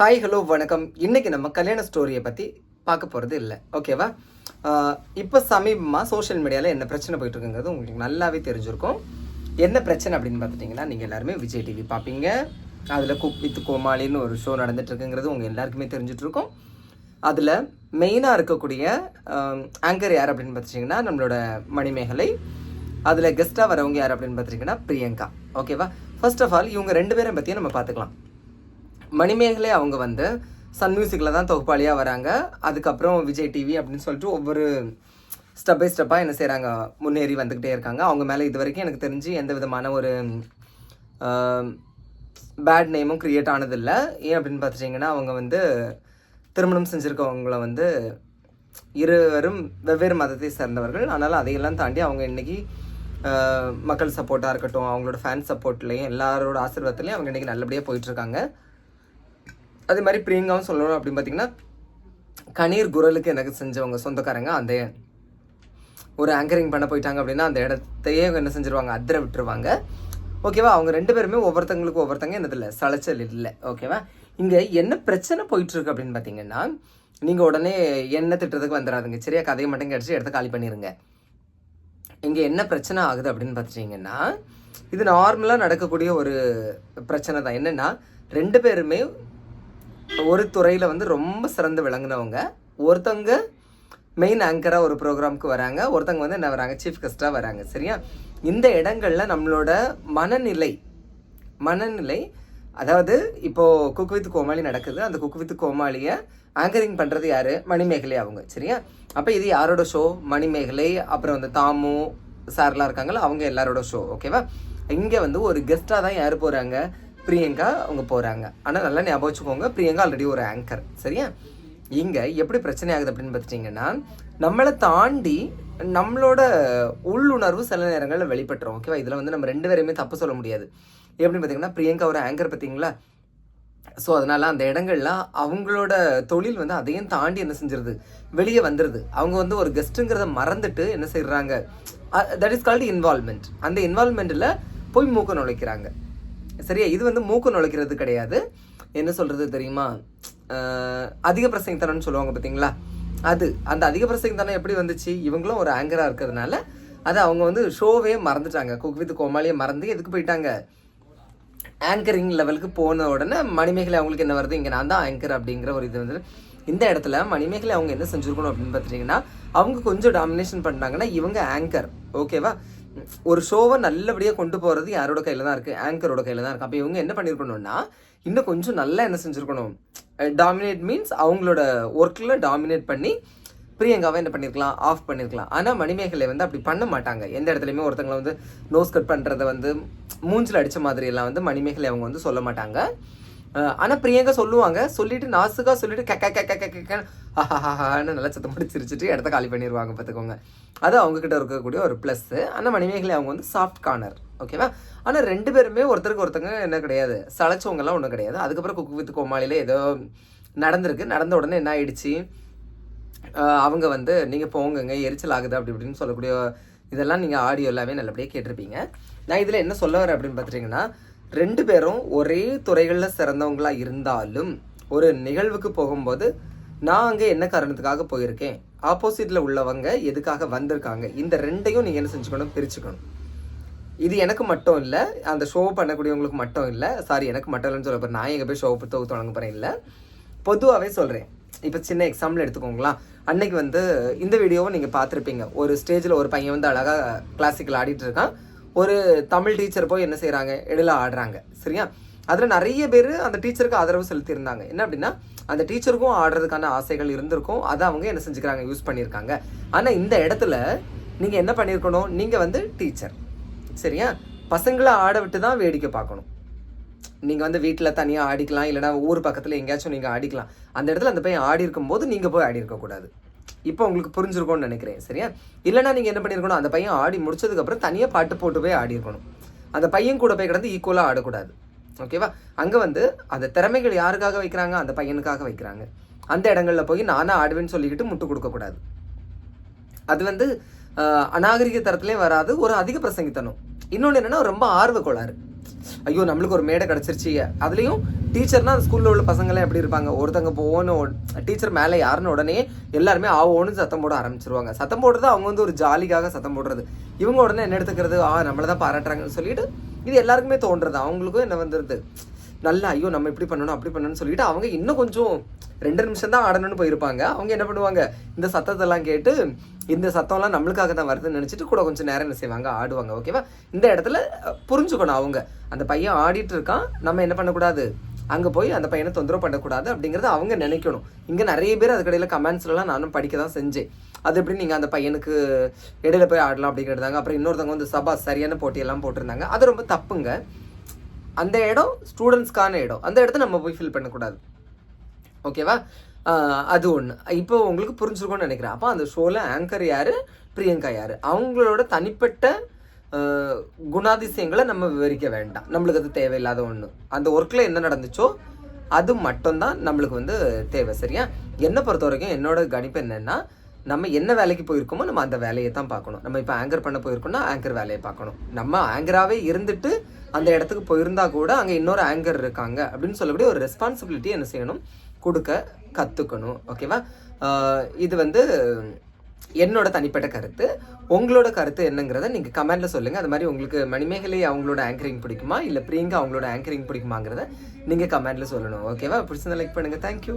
Hi hello வணக்கம். இன்றைக்கி நம்ம கல்யாண ஸ்டோரியை பற்றி பார்க்க போகிறது இல்லை. ஓகேவா இப்போ சமீபமாக சோஷியல் மீடியாவில் என்ன பிரச்சனை போயிட்டு இருக்குங்கிறது உங்களுக்கு நல்லாவே தெரிஞ்சிருக்கும். என்ன பிரச்சனை அப்படின்னு பார்த்துட்டிங்கன்னா நீங்கள் எல்லாருமே விஜய் டிவி பார்ப்பீங்க. அதில் குக் வித் கோமாளின்னு ஒரு ஷோ நடந்துட்டுருக்குங்கிறது உங்கள் எல்லாருக்குமே தெரிஞ்சுட்டுருக்கும் அதில் மெயினாக இருக்கக்கூடிய ஆங்கர் யார் அப்படின்னு பார்த்துட்டிங்கன்னா நம்மளோட மணிமேகலை. அதில் கெஸ்ட்டாக வரவங்க யார் அப்படின்னு பார்த்துட்டிங்கன்னா பிரியங்கா. ஓகேவா ஃபர்ஸ்ட் ஆஃப் ஆல் இவங்க ரெண்டு பேரை பற்றியும் நம்ம பார்த்துக்கலாம். மணிமேகலை அவங்க வந்து சன் மியூசிக்கில் தான் தொகுப்பாளியாக வராங்க. அதுக்கப்புறம் விஜய் டிவி அப்படின்னு சொல்லிட்டு ஒவ்வொரு ஸ்டெப் பை ஸ்டெப்பாக என்ன செய்கிறாங்க முன்னேறி வந்துக்கிட்டே இருக்காங்க. அவங்க மேலே இது வரைக்கும் எனக்கு தெரிஞ்சு எந்த விதமான ஒரு பேட் நேமும் க்ரியேட் ஆனதில்லை. ஏன் அப்படின்னு பார்த்துட்டிங்கன்னா அவங்க வந்து திருமணம் செஞ்சுருக்கவங்கள வந்து இருவரும் வெவ்வேறு மதத்தை சேர்ந்தவர்கள். ஆனால் அதையெல்லாம் தாண்டி அவங்க இன்னைக்கு மக்கள் சப்போர்ட்டாக இருக்கட்டும் அவங்களோட ஃபேன் சப்போர்ட்லேயும் எல்லாரோட ஆசீர்வாதத்துலேயும் அவங்க இன்றைக்கி நல்லபடியாக போயிட்டுருக்காங்க அதே மாதிரி பிரியங்காவும் சொல்லணும் அப்படின்னு பார்த்தீங்கன்னா கணீர் குரலுக்கு எனக்கு செஞ்சவங்க சொந்தக்காரங்க அந்த ஒரு ஆங்கரிங் பண்ண போயிட்டாங்க அப்படின்னா அந்த இடத்தையே என்ன செஞ்சிருவாங்க? அதிர விட்டுருவாங்க. ஓகேவா அவங்க ரெண்டு பேருமே ஒவ்வொருத்தங்களுக்கு ஒவ்வொருத்தங்க என்னது இல்லை? சளைச்சல் இல்லை. ஓகேவா இங்கே என்ன பிரச்சனை போயிட்டுருக்கு அப்படின்னு பார்த்தீங்கன்னா நீங்கள் உடனே என்ன திட்டுறதுக்கு வந்துடாதுங்க சரியா? கதையை மட்டும் கிடச்சி இடத்த காலி பண்ணிடுங்க இங்கே என்ன பிரச்சனை ஆகுது அப்படின்னு பார்த்துட்டிங்கன்னா இது நார்மலாக நடக்கக்கூடிய ஒரு பிரச்சனை தான் என்னென்னா ரெண்டு பேருமே ஒரு துறையில் வந்து ரொம்ப சிறந்து விளங்குனவங்க. ஒருத்தவங்க மெயின் ஆங்கராக ஒரு ப்ரோக்ராமுக்கு வராங்க. ஒருத்தவங்க வந்து என்ன வராங்க? சீஃப் கெஸ்ட்டாக வராங்க. சரியா? இந்த இடங்களில் நம்மளோட மனநிலை மனநிலை அதாவது இப்போது குக் வித் கோமாளி நடக்குது. அந்த குக் வித் கோமாளியை ஆங்கரிங் பண்ணுறது யார்? மணிமேகலை அவங்க. சரியா? அப்போ இது யாரோட ஷோ மணிமேகலை அப்புறம் வந்து தாமு சார்லாம் இருக்காங்கல்ல அவங்க எல்லாரோட ஷோ ஓகேவா இங்கே வந்து ஒரு கெஸ்ட்டாக தான் யார் போகிறாங்க பிரியங்கா அவங்க போகிறாங்க ஆனால் நல்லா ஞாபகம் வச்சுக்கோங்க பிரியங்கா ஆல்ரெடி ஒரு ஆங்கர் சரியா? இங்கே எப்படி பிரச்சனை ஆகுது அப்படின்னு பார்த்துட்டிங்கன்னா நம்மளை தாண்டி நம்மளோட உள்ளுணர்வு சில நேரங்களில் வெளிப்பட்டுரும் ஓகேவா இதில் வந்து நம்ம ரெண்டு பேரையுமே தப்பு சொல்ல முடியாது. எப்படின்னு பார்த்தீங்கன்னா பிரியங்கா ஒரு ஆங்கர் பார்த்தீங்களா? ஸோ அதனால அந்த இடங்கள்லாம் அவங்களோட தொழில் வந்து அதையும் தாண்டி என்ன செஞ்சிருது? வெளியே வந்துடுது அவங்க வந்து ஒரு கெஸ்ட்டுங்கிறத மறந்துட்டு என்ன செய்கிறாங்க தட் இஸ் கால்டு இன்வால்மெண்ட் அந்த இன்வால்மெண்ட்டில் போய் மூக்க நுழைக்கிறாங்க. சரியா? இது வந்து மூக்கு நுழைக்கிறது கிடையாது. என்ன சொல்கிறது தெரியுமா? அதிக பிரசங்கத்தனம்னு சொல்லுவாங்க பார்த்தீங்களா அது அந்த அதிக பிரசங்கத்தனம் எப்படி வந்துச்சு? இவங்களும் ஒரு ஆங்கராக இருக்கிறதுனால அது அவங்க வந்து ஷோவே மறந்துட்டாங்க. குக் வித் கோமாளியை மறந்து எதுக்கு போயிட்டாங்க? ஆங்கரிங் லெவலுக்கு போன உடனே மணிமேகலை அவங்களுக்கு என்ன வருது? இங்கே நான் தான் ஆங்கர் அப்படிங்கிற ஒரு இது வந்து இந்த இடத்துல மணிமேகலை அவங்க என்ன செஞ்சுருக்கணும் அப்படின்னு பார்த்துட்டிங்கன்னா அவங்க கொஞ்சம் டாமினேஷன் பண்ணாங்கன்னா இவங்க ஆங்கர் ஓகேவா ஒரு ஷோவை நல்லபடியாக கொண்டு போகிறது யாரோட கையில் தான் இருக்குது ஆங்கரோட கையில் தான் இருக்குது அப்போ இவங்க என்ன பண்ணியிருக்கணும்னா இன்னும் கொஞ்சம் நல்லா என்ன செஞ்சுருக்கணும். டாமினேட் மீன்ஸ் அவங்களோட ஒர்க்கில் டாமினேட் பண்ணி பிரியங்காவை என்ன பண்ணியிருக்கலாம் ஆஃப் பண்ணியிருக்கலாம் ஆனால் மணிமேகலை வந்து அப்படி பண்ண மாட்டாங்க. எந்த இடத்துலையுமே ஒருத்தங்களை வந்து நோஸ் கட் பண்ணுறத வந்து மூஞ்சில் அடித்த மாதிரியெல்லாம் வந்து மணிமேகலை அவங்க வந்து சொல்ல மாட்டாங்க. ஆனால் பிரியங்கா சொல்லுவாங்க. சொல்லிட்டு நாசுக்காக சொல்லிட்டு கக்க கக்க கக்க கக்கன்னு நல்லா சத்தம் போட்டு சிரிச்சிட்டு இடத்த காலி பண்ணிடுவாங்க பார்த்துக்கோங்க அது அவங்கக்கிட்ட இருக்கக்கூடிய ஒரு ப்ளஸ்ஸு ஆனால் மணிமேகலை அவங்க வந்து சாஃப்ட் கார்னர் ஓகேவா ஆனால் ரெண்டு பேருமே ஒருத்தருக்கு ஒருத்தங்க என்ன கிடையாது. சளைச்சவங்கலாம் ஒன்றும் கிடையாது. அதுக்கப்புறம் குக்கு வித் கோமாளியில் ஏதோ நடந்திருக்கு. நடந்த உடனே என்ன ஆயிடுச்சு? அவங்க வந்து நீங்கள் போங்கங்க எரிச்சல் ஆகுது அப்படி இப்படின்னு சொல்லக்கூடிய இதெல்லாம் நீங்கள் ஆடியோ எல்லாமே நல்லபடியாக கேட்டிருப்பீங்க. நான் இதில் என்ன சொல்ல வரேன் அப்படின்னு பார்த்துட்டிங்கன்னா ரெண்டு பேரும் ஒரே துறைகளில் சிறந்தவங்களாக இருந்தாலும் ஒரு நிகழ்வுக்கு போகும்போது நான் அங்கே என்ன காரணத்துக்காக போயிருக்கேன்? ஆப்போசிட்டில் உள்ளவங்க எதுக்காக வந்திருக்காங்க? இந்த ரெண்டையும் நீங்கள் என்ன செஞ்சுக்கணும்? பிரிச்சுக்கணும். இது எனக்கு மட்டும் இல்லை அந்த ஷோ பண்ணக்கூடியவங்களுக்கு மட்டும் இல்லை. சாரி எனக்கு மட்டும் இல்லைன்னு சொல்ல போகிறேன் நான் எங்கே போய் ஷோ தொகுத்து தொடங்க போகிறேன் இல்லை. பொதுவாகவே சொல்கிறேன் இப்போ சின்ன எக்ஸாம்பிள் எடுத்துக்கோங்களா அன்னைக்கு வந்து இந்த வீடியோவை நீங்கள் பார்த்துருப்பீங்க. ஒரு ஸ்டேஜில் ஒரு பையன் வந்து அழகாக கிளாசிக்கல் ஆடிட்டு இருக்கான். ஒரு தமிழ் டீச்சர் போய் என்ன செய்கிறாங்க இடையில ஆடுறாங்க. சரியா? அதில் நிறைய பேர் அந்த டீச்சருக்கு ஆதரவு செலுத்தியிருந்தாங்க. என்ன அப்படின்னா அந்த டீச்சருக்கும் ஆடுறதுக்கான ஆசைகள் இருந்திருக்கும். அதை அவங்க என்ன செஞ்சுக்கிறாங்க? யூஸ் பண்ணியிருக்காங்க. ஆனால் இந்த இடத்துல நீங்கள் என்ன பண்ணியிருக்கணும்? நீங்கள் வந்து டீச்சர் சரியா? பசங்களை ஆட விட்டு தான் வேடிக்கை பார்க்கணும். நீங்கள் வந்து வீட்டில் தனியாக ஆடிக்கலாம். இல்லைனா ஊர் பக்கத்தில் எங்கேயாச்சும் நீங்கள் ஆடிக்கலாம். அந்த இடத்துல அந்த பையன் ஆடி இருக்கும்போது நீங்கள் போய் ஆடி இருக்கக்கூடாது. இப்போ உங்களுக்கு புரிஞ்சிருக்கும்னு நினைக்கிறேன் சரியா? இல்லைனா நீங்கள் என்ன பண்ணியிருக்கணும் அந்த பையன் ஆடி முடிச்சதுக்கப்புறம் தனியாக பாட்டு போட்டு போய் ஆடி இருக்கணும் அந்த பையன் கூட போய் கிடந்து ஈக்குவலாக ஆடக்கூடாது. ஓகேவா அங்கே வந்து அந்த திறமைகள் யாருக்காக வைக்கிறாங்க? அந்த பையனுக்காக வைக்கிறாங்க. அந்த இடங்கள்ல போய் நானாக ஆடுவேன்னு சொல்லிக்கிட்டு முட்டு கொடுக்கக்கூடாது. அது வந்து அநாகரிக தரத்துலேயும் வராது ஒரு அதிக பிரசங்கித்தனம். இன்னொன்று என்னன்னா ரொம்ப ஆர்வ கோளாறு ஐயோ நம்மளுக்கு ஒரு மேடை கிடச்சிருச்சு. அதுலேயும் டீச்சர்னா அந்த ஸ்கூலில் உள்ள பசங்களாம் எப்படி இருப்பாங்க? ஒருத்தங்க போகணும் டீச்சர் மேலே யாருன்னு உடனே எல்லாருமே ஆவோன்னு சத்தம் போட ஆரம்பிச்சிருவாங்க. சத்தம் போடுறது அவங்க வந்து ஒரு ஜாலிக்காக சத்தம் போடுறது. இவங்க உடனே என்ன எடுத்துக்கிறது? ஆ நம்மளை தான் பாராட்டுறாங்கன்னு சொல்லிட்டு இது எல்லாருக்குமே தோன்றது. அவங்களுக்கும் என்ன வந்துடுது நல்லா ஐயோ நம்ம இப்படி பண்ணணும் அப்படி பண்ணணும்னு சொல்லிட்டு அவங்க இன்னும் கொஞ்சம் ரெண்டு நிமிஷம் தான் ஆடணும்னு போயிருப்பாங்க. அவங்க என்ன பண்ணுவாங்க? இந்த சத்தத்தெல்லாம் கேட்டு இந்த சத்தம்லாம் நம்மளுக்காக தான் வருதுன்னு நினச்சிட்டு கூட கொஞ்சம் நேரம் என்ன செய்வாங்க? ஆடுவாங்க ஓகேவா இந்த இடத்துல புரிஞ்சுக்கணும் அவங்க. அந்த பையன் ஆடிட்டு இருக்கான். நம்ம என்ன பண்ணக்கூடாது? அங்கே போய் அந்த பையனை தொந்தரவு பண்ணக்கூடாது அப்படிங்கிறத அவங்க நினைக்கணும். இங்கே நிறைய பேர் அதுக்கடையில் கமெண்ட்ஸ்லாம் நானும் படிக்க தான் செஞ்சேன். அது எப்படி நீங்கள் அந்த பையனுக்கு இடையில போய் ஆடலாம் அப்படிங்கிறதாங்க அப்புறம் இன்னொருத்தவங்க வந்து சபா சரியான போட்டியெல்லாம் போட்டிருந்தாங்க. அது ரொம்ப தப்புங்க. அந்த இடம் ஸ்டூடெண்ட்ஸ்க்கான இடம். அந்த இடத்த நம்ம போய் ஃபில் பண்ணக்கூடாது. ஓகேவா? அது ஒன்று இப்போ உங்களுக்கு புரிஞ்சிருக்கும்னு நினைக்கிறேன். அப்போ அந்த ஷோவில் ஆங்கர் யார்? பிரியங்கா யார்? அவங்களோட தனிப்பட்ட குணாதிசயங்களை நம்ம விவரிக்க வேண்டாம். நம்மளுக்கு அது தேவையில்லாத ஒன்று அந்த ஒர்க்கில் என்ன நடந்துச்சோ அது மட்டும்தான் நம்மளுக்கு வந்து தேவை சரியா? என்னை பொறுத்த வரைக்கும் என்னோட கணிப்பு என்னென்னா நம்ம என்ன வேலைக்கு போயிருக்கோமோ நம்ம அந்த வேலையை தான் பார்க்கணும். நம்ம இப்போ ஆங்கர் பண்ண போயிருக்கோம்னா ஆங்கர் வேலையை பார்க்கணும். நம்ம ஆங்கராகவே இருந்துட்டு அந்த இடத்துக்கு போயிருந்தா கூட அங்கே இன்னொரு ஆங்கர் இருக்காங்க அப்படின்னு சொல்லக்கூடிய ஒரு ரெஸ்பான்சிபிலிட்டி என்ன செய்யணும்? கொடுக்க கற்றுக்கணும் ஓகேவா இது வந்து என்னோட தனிப்பட்ட கருத்து. உங்களோட கருத்து என்னங்கிறத நீங்கள் கமெண்ட்டில் சொல்லுங்கள் அது மாதிரி உங்களுக்கு மணிமேகலை அவங்களோட ஆங்கரிங் பிடிக்குமா? இல்லை பிரியங்கா அவங்களோட ஆங்கரிங் பிடிக்குமாங்கிறத நீங்கள் கமெண்ட்டில் சொல்லணும். ஓகேவா பிடிச்சிருந்தா லைக் பண்ணுங்கள் தேங்க்யூ